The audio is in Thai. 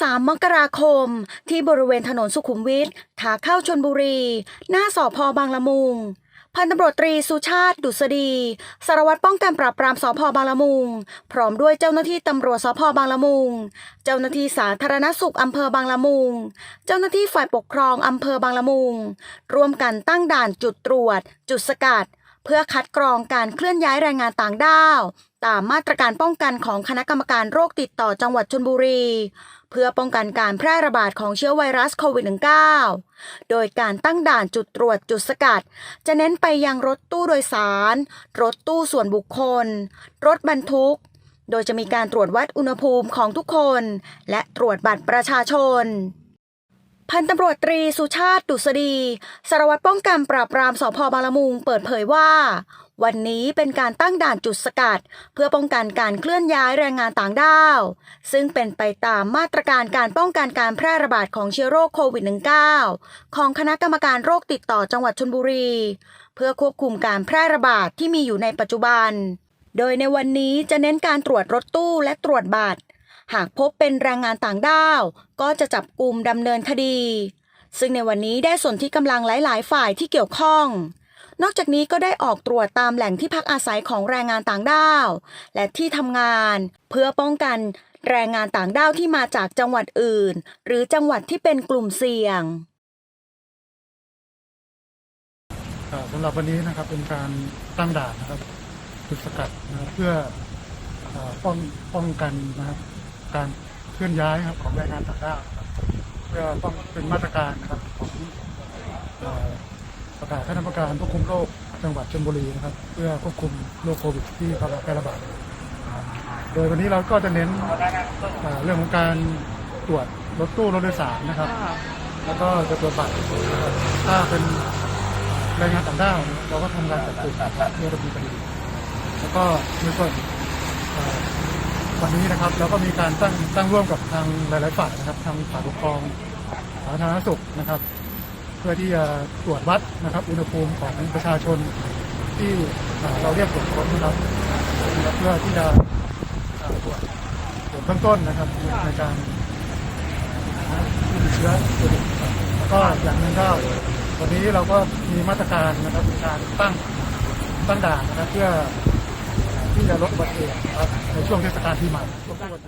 3 มกราคม ที่บริเวณถนนสุขุมวิทขาเข้าชนบุรี หน้าสอพอบางละมุง พันตำรวจตรีสุชาติ ดุษฎีสารวัตรป้องกันปราบปรามสพบางละมุง พร้อมด้วยเจ้าหน้าที่ตำรวจสพบางละมุง เจ้าหน้าที่สาธารณสุขอำเภอบางละมุง เจ้าหน้าที่ฝ่ายปกครองอำเภอบางละมุง ร่วมกันตั้งด่านจุดตรวจ จุดสกัดเพื่อคัดกรองการเคลื่อนย้ายแรงงานต่างด้าว ตามมาตรการป้องกันของคณะกรรมการโรคติดต่อจังหวัดชลบุรี เพื่อป้องกันการแพร่ระบาดของเชื้อไวรัสโควิด -19 โดยการตั้งด่านจุดตรวจจุดสกัด จะเน้นไปยังรถตู้โดยสาร รถตู้ส่วนบุคคล รถบรรทุก โดยจะมีการตรวจวัดอุณหภูมิของทุกคน และตรวจบัตรประชาชนพันตำรวจตรีสุชาติดุษฎีสารวัตรป้องกันปราบปรามสพบางละมุงเปิดเผยว่า วันนี้เป็นการตั้งด่านจุดสกัด เพื่อป้องกันการเคลื่อนย้ายแรงงานต่างด้าว ซึ่งเป็นไปตามมาตรการการป้องกันการแพร่ระบาดของเชื้อโรคโควิด -19 ของคณะกรรมการโรคติดต่อจังหวัดชลบุรี เพื่อควบคุมการแพร่ระบาดที่มีอยู่ในปัจจุบัน โดยในวันนี้จะเน้นการตรวจรถตู้และตรวจบัตร หากพบเป็นแรงงานต่างด้าว ก็จะจับกลุ่มดำเนินคดี ซึ่งในวันนี้ได้สนที่กำลังหลาย ๆ ฝ่ายที่เกี่ยวข้อง นอกจากนี้ก็ได้ออกตรวจตามแหล่งที่พักอาศัยของแรงงานต่างด้าว และที่ทำงาน เพื่อป้องกันแรงงานต่างด้าวที่มาจากจังหวัดอื่น หรือจังหวัดที่เป็นกลุ่มเสี่ยงสำหรับวันนี้นะครับเป็นการตั้งด่านนะครับจุดสกัดนะเพื่ออป้องป้องกันนะครับการเคลื่อนย้ายครับของแรงงานต่างด้าวเพื่อป้องเป็นมาตรการนะครับ ประกาศคณะกรรมการควบคุมโรคจังหวัดชลบุรีนะครับ เพื่อควบคุมโรคโควิดที่กำลังแพร่ระบาดโดยวันนี้เราก็จะเน้นเรื่องของการตรวจรถตู้รถโดยสารนะครับ แล้วก็จะตรวจบัตรถ้าเป็นแรงงานต่างด้าวเราก็ทำงานจับกลุ่มนะครับเพื่อดำเนินคดีแล้วก็ในส่วนวันนี้นะครับเราก็มีการตั้งตั้งร่วมกับทางหลาย ๆ ฝ่ายนะครับ ทางฝ่ายปกครองสาธารณสุขนะครับ เพื่อที่จะตรวจวัดนะครับอุณหภูมิของประชาชนที่เราเรียกตรวจค้นนะครับเพื่อที่จะตรวจตรวจเบื้องต้นนะครับในการหาผู้ติดเชื้อโควิดแล้วก็อย่างหนึงก็วันนี้เราก็มีมาตรการนะครับในการตั้งตั้งด่านนะครับเพื่อที่จะลดอุบัติเหตุนะครับในช่วงเทศกาลปีใหม่ช่วงวัน